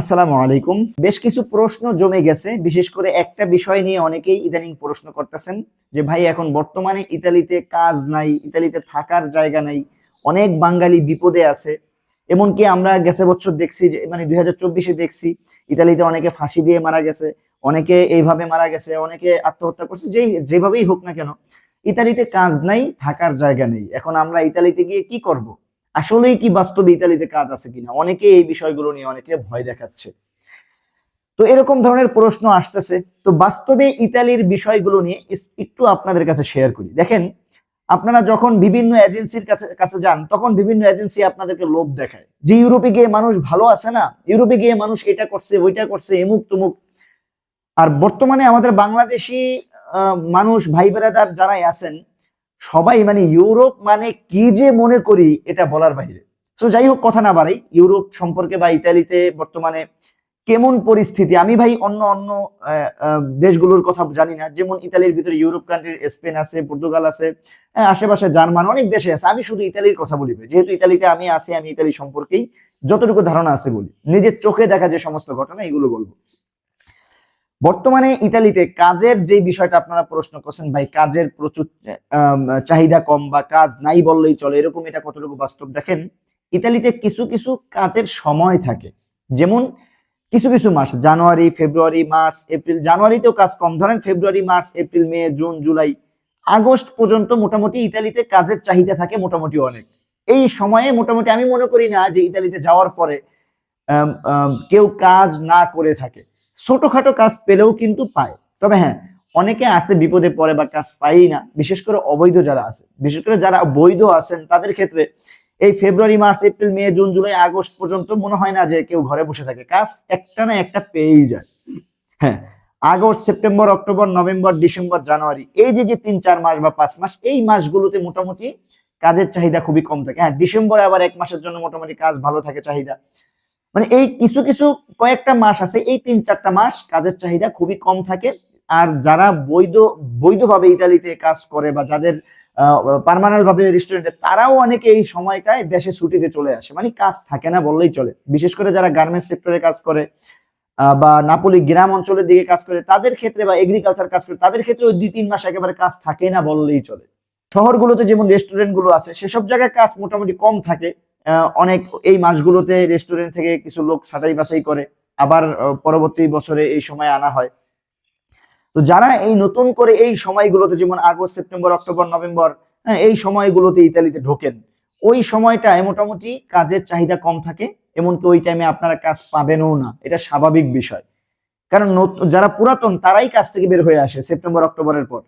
আসসালামু আলাইকুম। বেশ কিছু প্রশ্ন জমে গেছে, বিশেষ করে একটা বিষয় নিয়ে অনেকেই ইদানিং প্রশ্ন করতেছেন যে, ভাই, এখন বর্তমানে ইতালিতে কাজ নাই, ইতালিতে থাকার জায়গা নাই, অনেক বাঙালি বিপদে আছে। এমনকি আমরা গেছে বছর দেখছি যে মানে দুই হাজার চব্বিশে দেখছি, ইতালিতে অনেকে ফাঁসি দিয়ে মারা গেছে, অনেকে এইভাবে মারা গেছে, অনেকে আত্মহত্যা করছে, যেই, যেভাবেই হোক না কেন, ইতালিতে কাজ নাই, থাকার জায়গা নেই। এখন আমরা ইতালিতে গিয়ে কি করব? আসলেই কি বাস্তবে ইতালিতে কাজ আছে কিনা? অনেকে এই বিষয়গুলো নিয়ে অনেকে ভয় দেখাচ্ছে। তো এরকম ধরনের প্রশ্ন আসতেছে। তো বাস্তবে ইতালির বিষয়গুলো নিয়ে একটু আপনাদের কাছে শেয়ার করি। দেখেন, আপনারা যখন বিভিন্ন এজেন্সির কাছে যান, তখন বিভিন্ন এজেন্সি আপনাদেরকে লোভ দেখায়। যে ইউরোপে গিয়ে মানুষ ভালো আছে না? ইউরোপে গিয়ে মানুষ এটা করছে, ওইটা করছে, এমুক তুমুক। আর বর্তমানে আমাদের বাংলাদেশি মানুষ ভাই বেড়াদার যারাই আছেন সবাই মানে ইউরোপ মানে কি যে মনে করি এটা বলার বাইরে। তো যাই হোক কথা না বাড়াই ইউরোপ সম্পর্কে বা ইতালিতে বর্তমানে কেমন পরিস্থিতি? আমি ভাই অন্য অন্য দেশগুলোর কথা জানি না। যেমন ইতালির ভিতরে ইউরোপ কান্ট্রির স্পেন আছে পর্তুগাল আছে হ্যাঁ, আশেপাশে জার্মান অনেক দেশে আছে। আমি শুধু ইতালির কথা বলি। যেহেতু ইতালিতে আমি আছি আমি ইতালি সম্পর্কেই যতটুকু ধারণা আছে বলি। নিজের চোখে দেখা যে সমস্ত ঘটনা এগুলো বলব। বর্তমানে ইতালিতে কাজের যে বিষয়টা আপনারা প্রশ্ন করছেন, ভাই, কাজের প্রচুর চাহিদা কম বা কাজ নাই বললেই চলে, এরকম এটা কতটুকু বাস্তব? দেখেন, ইতালিতে কিছু কিছু কাজের সময় থাকে। যেমন, কিছু কিছু মাস, জানুয়ারি, ফেব্রুয়ারি, মার্চ, এপ্রিল, জানুয়ারিতেও কাজ কম। ধরেন, February, March, April, May, June, July, August পর্যন্ত মোটামুটি ইতালিতে কাজের চাহিদা থাকে মোটামুটি অনেক। এই সময়ে মোটামুটি আমি মনে করি না যে ইতালিতে যাওয়ার পরে কেউ কাজ না করে থাকে। ছোটখাটো কাজ পেলেও কিন্তু পায়। তবে হ্যাঁ অনেকে আছে বিপদে পড়ে বা কাজ পাই না, বিশেষ করে অবৈধ যারা আছে। বিশেষ করে যারা বৈধ আছেন, তাদের ক্ষেত্রে এই February, March, April, May, June, July, August পর্যন্ত মনে হয় না যে কেউ ঘরে বসে থাকে। কাজ একটা না একটা পেয়েই যায়। হ্যাঁ August, September, October, November, December, January, এই যে যে তিন, চার মাস বা পাঁচ মাস, এই মাসগুলোতে মোটামুটি কাজের চাহিদা খুবই কম থাকে। হ্যাঁ ডিসেম্বরে আবার এক মাসের জন্য মোটামুটি কাজ ভালো থাকে চাহিদা। মানে এই কিছু কিছু কয়েকটা মাস আছে, এই তিন চারটা মাস কাজের চাহিদা খুবই কম থাকে। আর যারা বৈধ, বৈধভাবে ইতালিতে কাজ করে বা যাদের পার্মানেন্ট ভাবে রেস্টুরেন্টে তারাও অনেকে এই সময়টায় দেশে ছুটিতে চলে আসে। মানে কাজ থাকে না বললেই চলে। বিশেষ করে যারা গার্মেন্টস সেক্টরে কাজ করে বা নাপোলি গ্রাম অঞ্চলের দিকে কাজ করে, তাদের ক্ষেত্রে বা এগ্রিকালচার কাজ করে, তাদের ক্ষেত্রে ওই দুই তিন মাস একেবারে কাজ থাকে না বললেই চলে। শহরগুলোতে যেমন রেস্টুরেন্টগুলো আছে, সেসব জায়গায় কাজ মোটামুটি কম থাকে। অনেক এই মাসগুলোতে রেস্টুরেন্ট থেকে কিছু লোক ছাটাই বাছাই করে। আবার পরবর্তী বছরে এই সময় আনা হয়। তো যারা এই নতুন করে এই সময়গুলোতে যেমন আগস্ট সেপ্টেম্বর অক্টোবর নভেম্বর হ্যাঁ, এই সময়গুলোতে ইতালিতে ঢোকেন ওই সময়টায় মোটামুটি কাজের চাহিদা কম থাকে এমনকি ওই টাইমে আপনারা কাজ পাবেনও না। এটা স্বাভাবিক বিষয়। কারণ যারা পুরাতন তারাই কাজ থেকে বের হয়ে আসে সেপ্টেম্বর অক্টোবরের পর।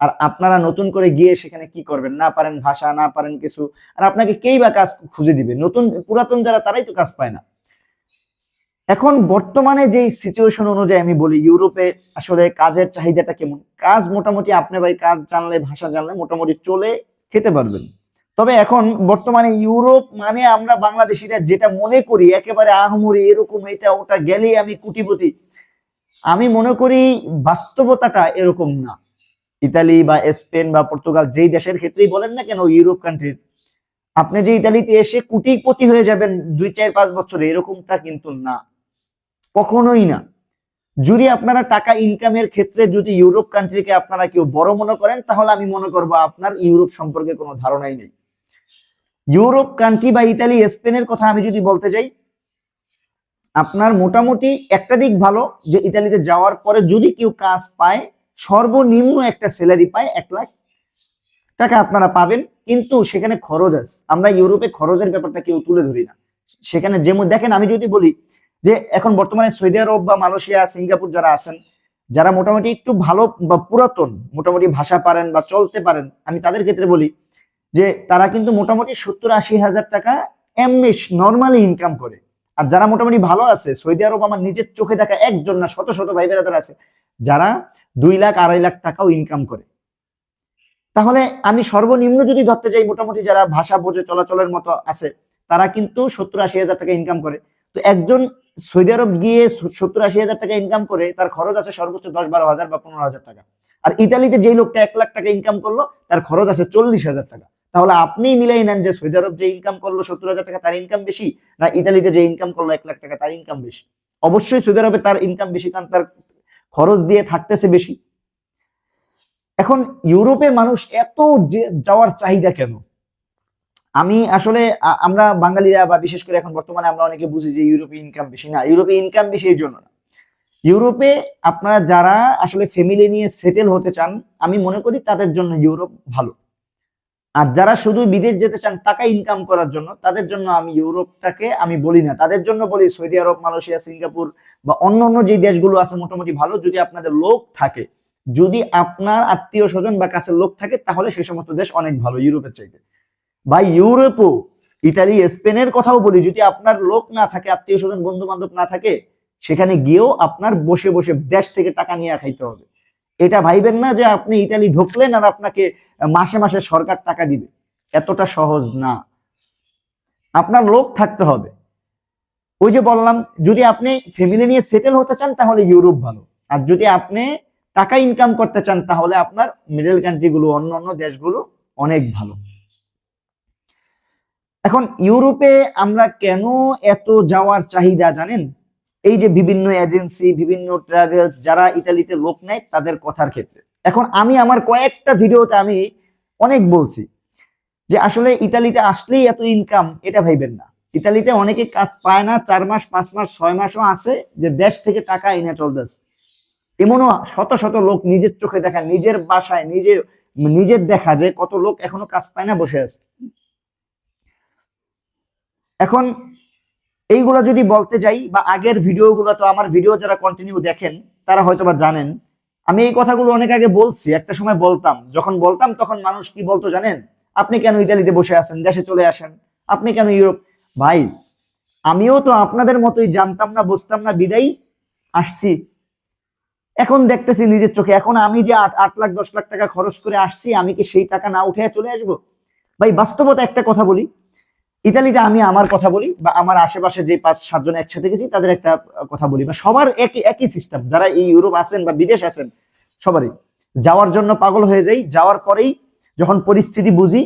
আর আপনারা নতুন করে গিয়ে সেখানে কি করবেন? না পারেন ভাষা, না পারেন কিছু। আর আপনাকে কেই বা কাজ খুঁজে দিবে? নতুন, পুরাতন যারা, তারাই তো কাজ পায় না। এখন বর্তমানে যে সিচুয়েশন অনুযায়ী আমি বলি, ইউরোপে আসলে কাজের চাহিদাটা কেমন? কাজ মোটামুটি আপনি ভাই কাজ জানলে, ভাষা জানলে মোটামুটি চলে, খেতে পারবেন। তবে এখন বর্তমানে ইউরোপ মানে আমরা বাংলাদেশিরা যেটা মনে করি, একেবারে আহমরি, এরকম এটা, ওটা গেলেই আমি কুটিপতি। আমি মনে করি বাস্তবতাটা এরকম না। ইতালি বা স্পেন বা পর্তুগাল যেই দেশের ক্ষেত্রেই বলেন না কেন, ইউরোপ কান্ট্রির আপনি যে ইতালিতে এসে কুটিপতি হয়ে যাবেন দুই, চার, পাঁচ বছরে, এরকমটা কিন্তু না। কখনোই না। যদি আপনারা টাকা ইনকামের ক্ষেত্রে যদি ইউরোপ কান্ট্রিকে আপনারা কেউ বড় মনে করেন, তাহলে আমি মনে করব আপনার ইউরোপ সম্পর্কে কোনো ধারণাই নেই। ইউরোপ কান্ট্রি বা ইতালি, স্পেনের কথা আমি যদি বলতে যাই, আপনার মোটামুটি একটা দিক ভালো যে ইতালিতে যাওয়ার পরে যদি কেউ কাজ পায় সর্বনিম্ন একটা স্যালারি পায় এক লাখ টাকা আপনারা পাবেন, কিন্তু সেখানে খরচ আছে। আমরা ইউরোপে খরচের ব্যাপারটা কেউ তুলে ধরি না। সেখানে যেমন দেখেন, আমি যদি বলি যে এখন বর্তমানে সৌদি আরব বা মালয়েশিয়া, সিঙ্গাপুর যারা আছেন, যারা মোটামুটি একটু ভালো বা পুরাতন, মোটামুটি ভাষা পারেন বা চলতে পারেন, আমি তাদের ক্ষেত্রে বলি যে তারা কিন্তু মোটামুটি সত্তর আশি হাজার টাকা এমনি নর্মালি ইনকাম করে। আর যারা মোটামুটি ভালো আছে, সৌদি আরব আমার নিজের চোখে দেখা একজন না, শত শত ভাই বেড়াদার আছে, যারা দুই লাখ, আড়াই লাখ টাকাও ইনকাম করে। তাহলে আমি সর্বনিম্ন যদি ধরতে যাই, মোটামুটি যারা ভাষা বোঝে, চলাচলের মতো আছে, তারা কিন্তু সত্তর আশি হাজার টাকা ইনকাম করে। তো একজন সৌদি আরব গিয়ে সত্তর আশি হাজার টাকা ইনকাম করে, তার খরচ আছে সর্বোচ্চ দশ বারো হাজার বা পনেরো হাজার টাকা। আর ইতালিতে যেই লোকটা এক লাখ টাকা ইনকাম করল, তার খরচ আছে চল্লিশ হাজার টাকা। তাহলে আপনি মিলাই নেন যে সৌদি আরব যে ইনকাম করল সত্তর হাজার টাকা, তার ইনকাম বেশি, না ইতালিতে যে ইনকাম করল এক লাখ টাকা, তার ইনকাম বেশি। অবশ্যই সৌদি আরবে তার ইনকাম বেশি, কারণ তার খরচ দিয়ে থাকতেছে বেশি। এখন ইউরোপে মানুষ এত যাওয়ার চাহিদা কেন? আমি আসলে আমরা বাঙালিরা বা বিশেষ করে এখন বর্তমানে আমরা অনেকে বুঝি যে ইউরোপে ইনকাম বেশি। না, ইউরোপে ইনকাম বেশি এই জন্য না। ইউরোপে আপনারা যারা আসলে ফ্যামিলি নিয়ে সেটেল হতে চান, আমি মনে করি তাদের জন্য ইউরোপ ভালো। আর যারা শুধু বিদেশ যেতে চান, টাকা ইনকাম করার জন্য, তাদের জন্য আমি ইউরোপটাকে আমি বলি না। তাদের জন্য বলি সৌদি আরব, মালয়েশিয়া, সিঙ্গাপুর বা অন্য অন্য যে দেশগুলো আছে মোটামুটি ভালো, যদি আপনাদের লোক থাকে। যদি আপনার আত্মীয় স্বজন বা কাছের লোক থাকে, তাহলে সেই সমস্ত দেশ অনেক ভালো, ইউরোপের চাইতে। বা ইউরোপও, ইতালি, স্পেনের কথাও বলি, যদি আপনার লোক না থাকে, আত্মীয় স্বজন বন্ধু বান্ধব না থাকে, সেখানে গিয়েও আপনার বসে বসে দেশ থেকে টাকা নিয়ে খাইতে হবে। এটা ভাইবেন না যে আপনি ইতালি ঢুকলেন আর আপনাকে মাসে মাসে সরকার টাকা দিবে। এতটা সহজ না। আপনার লোক থাকতে হবে। ওই যে বললাম, যদি আপনি ফ্যামিলি নিয়ে সেটেল হতে চান, তাহলে ইউরোপ ভালো। আর যদি আপনি টাকা ইনকাম করতে চান, তাহলে আপনার মিডল কান্ট্রিগুলো অন্য অন্য দেশগুলো অনেক ভালো। এখন ইউরোপে আমরা কেন এত যাওয়ার চাহিদা জানেন? এই যে বিভিন্ন এজেন্সি, বিভিন্ন ট্রাভেলস যারা ইতালিতে লোক নেয় তাদের কথার ক্ষেত্রে। এখন আমি আমার কয়েকটা ভিডিওতে আমি অনেক বলছি যে আসলে ইতালিতে আসলেই এত ইনকাম এটা ভাইবেন না। ইতালিতে অনেকে কাজ পায় না, চার মাস, পাঁচ মাস, ছয় মাসও আছে যে দেশ থেকে টাকা এনে চলতেছে। এমনও শত শত লোক নিজের চোখে দেখা, নিজের বাসায় নিজে নিজের দেখা যে কত লোক এখনও কাজ পায় না, বসে আছে। এখন এইগুলো যদি বলতে যাই বা আগের ভিডিওগুলো, তো আমার ভিডিও যারা কন্টিনিউ দেখেন, তারা হয়তো বা জানেন। আমি এই কথাগুলো অনেক আগে বলছি, একটা সময় বলতাম। যখন বলতাম, তখন মানুষ কি বলতো জানেন? আপনি কেন ইতালিতে বসে আছেন? দেশে চলে আসেন। আপনি কেন ইউরোপ? ভাই, আমিও তো আপনাদের মতোই জানতাম না, বুঝতাম না, বিদায় আসছি। এখন দেখতেছি নিজের চোখে। এখন আমি যে আট আট লাখ, দশ লাখ টাকা খরচ করে আসছি, আমি কি সেই টাকা না উঠে চলে আসব? ভাই, বাস্তবতা একটা কথা বলি। ইতালিতে আমি আমার কথা বলি বা আমার আশেপাশে যে পাঁচ সাতজন একসাথে গেছি, তাদের একটা কথা বলি বা সবার একই একই সিস্টেম যারা এই ইউরোপ আছেন বা বিদেশ আছেন, সবারই। যাওয়ার জন্য পাগল হয়ে যাই, যাওয়ার পরেই যখন পরিস্থিতি বুঝি,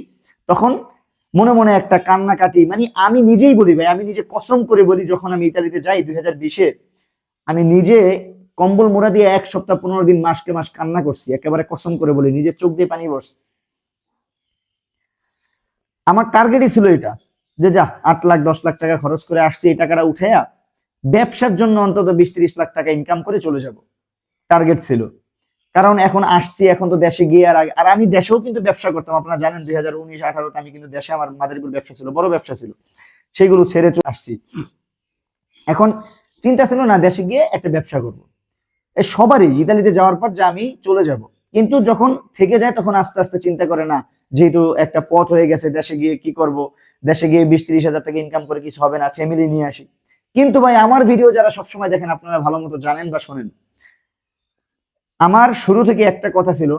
তখন মনে মনে একটা কান্নাকাটি মানে আমি নিজেই বলি ভাই, আমি নিজে কসম করে বলি যখন আমি ইতালিতে যাই দুই হাজার বিশে, আমি নিজে কম্বল মোড়া দিয়ে এক সপ্তাহ পনেরো দিন মাসকে মাস কান্না করছি, একেবারে কসম করে বলি, নিজের চোখ দিয়ে পানি বসছি আমার টার্গেটই ছিল এটা। যে যা, আট লাখ, দশ লাখ টাকা খরচ করে আসছি এই টাকাটা উঠেয়া ব্যবসার জন্য অন্তত বিশ ত্রিশ লাখ টাকা ইনকাম করে চলে যাব। টার্গেট ছিল। কারণ এখন আসছি, এখন তো দেশে গিয়ে আর আগে- আর আমি দেশেও কিন্তু ব্যবসা করতাম। আপনারা জানেন দুই হাজার উনিশ, আঠারোতে আমি কিন্তু দেশে আমার মাদারীপুর ব্যবসা ছিল, বড় ব্যবসা ছিল। সেইগুলো ছেড়ে চলে আসছি। এখন চিন্তা ছিল না, দেশে গিয়ে একটা ব্যবসা করব। সবারই, ইতালিতে যাওয়ার পর যে আমি চলে যাব। কিন্তু যখন থেকে যায় তখন আস্তে আস্তে চিন্তা করে না, যেহেতু একটা পথ হয়ে গেছে, দেশে গিয়ে কি করব? দেশে গিয়ে বিশ ত্রিশ হাজার টাকা ইনকাম করে কিছু হবে না ফ্যামিলি নিয়ে আসি। কিন্তু ভাই, আমার ভিডিও যারা সবসময় দেখেন, আপনারা ভালো মতো জানেন বা শোনেন। আমার শুরু থেকে একটা কথা ছিল,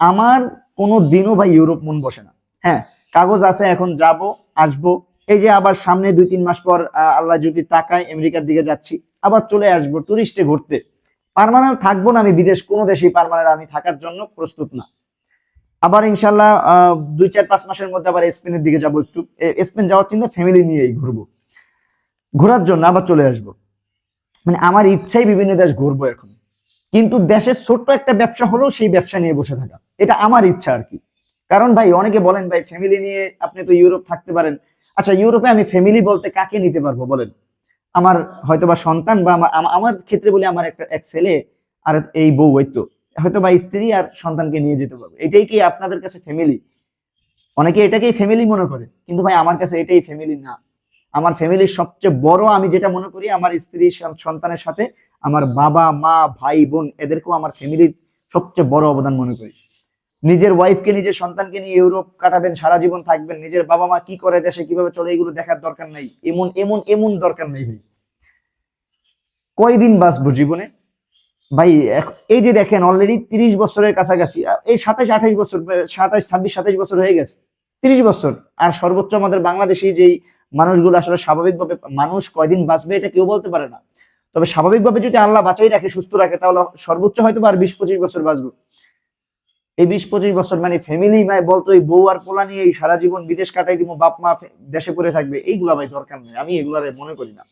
আমার কোনো দিনও ভাই ইউরোপ মন বসে না। হ্যাঁ কাগজ আছে, এখন যাব, আসব। এই যে আবার সামনে দুই তিন মাস পর আল্লাহ যদি তাকায়, আমেরিকার দিকে যাচ্ছি, আবার চলে আসব টুরিস্টে ঘুরতে। পারমানেন্ট থাকব না আমি বিদেশ, কোনো দেশেই পারমানেন্ট আমি থাকার জন্য প্রস্তুত না। আবার ইনশাল্লাহ দুই চার পাঁচ মাসের মধ্যে আবার স্পেনের দিকে যাব একটু। স্পেন যাওয়ার চিন্তা ফ্যামিলি নিয়েই ঘুরবো। ঘোরার জন্য আবার চলে আসব। মানে আমার ইচ্ছাই বিভিন্ন দেশ ঘুরবো এখন। কিন্তু দেশের ছোট্ট একটা ব্যবসা হলেও সেই ব্যবসা নিয়ে বসে থাকা। এটা আমার ইচ্ছা আর কি। কারণ ভাই, অনেকে বলেন ভাই ফ্যামিলি নিয়ে আপনি তো ইউরোপ থাকতে পারেন। আচ্ছা ইউরোপে আমি ফ্যামিলি বলতে কাকে নিতে পারব বলেন? আমার হয়তো বা সন্তান বা আমার- আমার ক্ষেত্রে বলি আমার একটা, এক ছেলে আর এই বউ ওই তো। হয়তো বা স্ত্রী আর সন্তানকে নিয়ে যেতে পারবে। এটাই কি আপনাদের কাছে ফ্যামিলি অনেকে এটাকেই ফ্যামিলি মনে করে, কিন্তু ভাই আমার কাছে এটাই ফ্যামিলি না। আমার ফ্যামিলির সবচেয়ে বড় আমি যেটা মনে করি, আমার স্ত্রী, সন- সন্তানের সাথে আমার বাবা, মা, ভাই, বোন, এদেরকেও আমার ফ্যামিলির সবচেয়ে বড় অবদান মনে করি। নিজের ওয়াইফকে নিজের সন্তানকে নিয়ে ইউরোপ কাটাবেন, সারা জীবন থাকবেন, নিজের বাবা মা কি করে দেশে, কীভাবে চলে, এগুলো দেখার দরকার নাই। এমন এমন এমন দরকার নেই কয়দিন বাঁচবো জীবনে? ভাই এই যে দেখেন অলরেডি তিরিশ বছরের কাছাকাছি এই সাতাশ, আঠাশ বছর সাতাশ, ছাব্বিশ, সাতাশ বছর হয়ে গেছে। তিরিশ বছর। আর সর্বোচ্চ আমাদের বাংলাদেশি যেই মানুষগুলো আসলে স্বাভাবিকভাবে, মানুষ কয়দিন বাঁচবে এটা কেউ বলতে পারে না। তবে স্বাভাবিকভাবে যদি আল্লাহ বাঁচাই রাখে, সুস্থ রাখে, তাহলে সর্বোচ্চ হয়তো আর বিশ, পঁচিশ বছর বাঁচবো। এই বিশ, পঁচিশ বছর মানে ফ্যামিলি মায় বলতো, এই বউ আর পোলা নিয়ে এই সারা জীবন বিদেশ কাটাই দিব, বাপ মা দেশে পড়ে থাকবে। এইগুলা ভাই দরকার নেই, আমি এগুলা মনে করি না।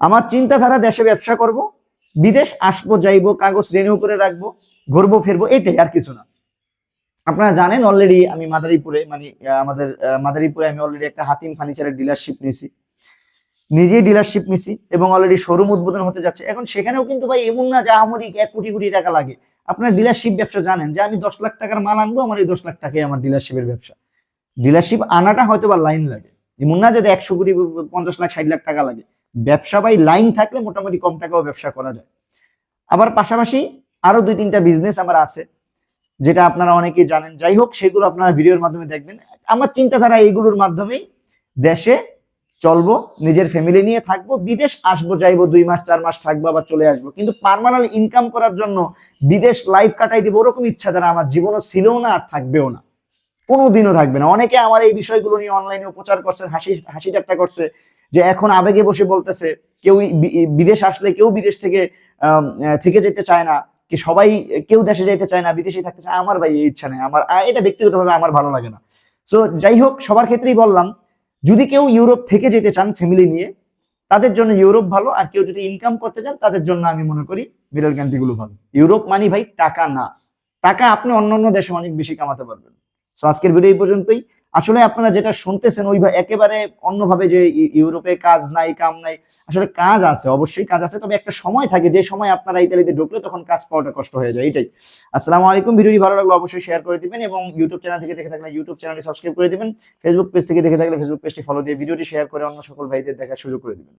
আমার চিন্তাধারা দেশে ব্যবসা করব বিদেশ আসব, যাইবো, কাগজ রেনিউ করে রাখব, ঘুরবো, ফিরবো, এটাই আর কিছু না। আপনারা জানেন অলরেডি আমি মাদারীপুরে মানে আমাদের মাদারীপুরে আমি অলরেডি একটা হাতিম ফার্নিচারের ডিলারশিপ নিয়েছি। নিজেই ডিলারশিপ নিছি এবং অলরেডি শোরুম উদ্বোধন হতে যাচ্ছে। এখন সেখানেও কিন্তু ভাই এমন না যে আমারই এক কোটি কোটি টাকা লাগে। আপনার ডিলারশিপ ব্যবসা জানেন যে আমি দশ লাখ টাকার মাল আনব, আমার এই দশ লাখ টাকাই আমার ডিলারশিপের ব্যবসা। ডিলারশিপ আনাটা হয়তো বা লাইন লাগে। এমন না যদি একশো কোটি, পঞ্চাশ লাখ, ষাট লাখ টাকা লাগে। ব্যবসা বাই লাইন থাকলে মোটামুটি কম টাকাও ব্যবসা করা যায়। আবার পাশাপাশি আরও দুই তিনটা বিজনেস আমার আছে, যেটা আপনারা অনেকেই জানেন। যাই হোক, সেগুলো আপনারা ভিডিওর মাধ্যমে দেখবেন। আমার চিন্তাধারা এইগুলোর মাধ্যমেই দেশে চলবো, নিজের ফ্যামিলি নিয়ে থাকব, বিদেশ আসব, যাইবো, দুই মাস, চার মাস থাকব আবার চলে আসব। কিন্তু পার্মানেন্ট ইনকাম করার জন্য বিদেশ লাইফ কাটাই দিব ওরকম ইচ্ছা দ্বারা আমার জীবনও ছিল না আর থাকবেও না। কোনোদিনও থাকবে না। অনেকে আমার এই বিষয়গুলো নিয়ে অনলাইনে প্রচার করছে, হাসি হাসি ঠাট্টা করছে। যে এখন আবেগে বসে বলতেছে, কেউ বিদেশ আসলে কেউ বিদেশ থেকে থেকে যেতে চায় না, কি সবাই, কেউ দেশে যেতে চায় না বিদেশে থাকতে চায়, আমার ভাই ইচ্ছা নেই, আমার এটা ব্যক্তিগতভাবে আমার ভালো লাগে না। সো যাই হোক, সবার ক্ষেত্রেই বললাম, যদি কেউ ইউরোপ থেকে যেতে চান ফ্যামিলি নিয়ে, তাদের জন্য ইউরোপ ভালো, আর কেউ যদি ইনকাম করতে চান, তাদের জন্য আমি মনে করি মিডল কান্ট্রি গুলো ভালো। ইউরোপ মানি ভাই, টাকা না। টাকা আপনি অন্য অন্য দেশে অনেক বেশি কামাতে পারবেন। সো আজকের ভিডিও এই পর্যন্তই। আসলে আপনারা যেটা শুনতেছেন, ওই একেবারে অন্যভাবে যে ইউরোপে কাজ নাই, কাম নাই, আসলে কাজ আছে, অবশ্যই কাজ আছে, তবে একটা সময় থাকে, যে সময় আপনারা ইতালিতে ঢুকলে তখন কাজ পাওয়াটা কষ্ট হয়ে যায়, এটাই। আসসালামু আলাইকুম, ভিডিওটি ভালো লাগলে অবশ্যই শেয়ার করে দিবেন এবং ইউটিউব চ্যানেল থেকে দেখে থাকলে ইউটিউব চ্যানেলটি সাবস্ক্রাইব করে দিবেন। ফেসবুক পেজ থেকে দেখে থাকলে ফেসবুক পেজটি ফলো দিয়ে ভিডিওটি শেয়ার করে অন্য সকল ভাইদের দেখার সুযোগ করে দিবেন।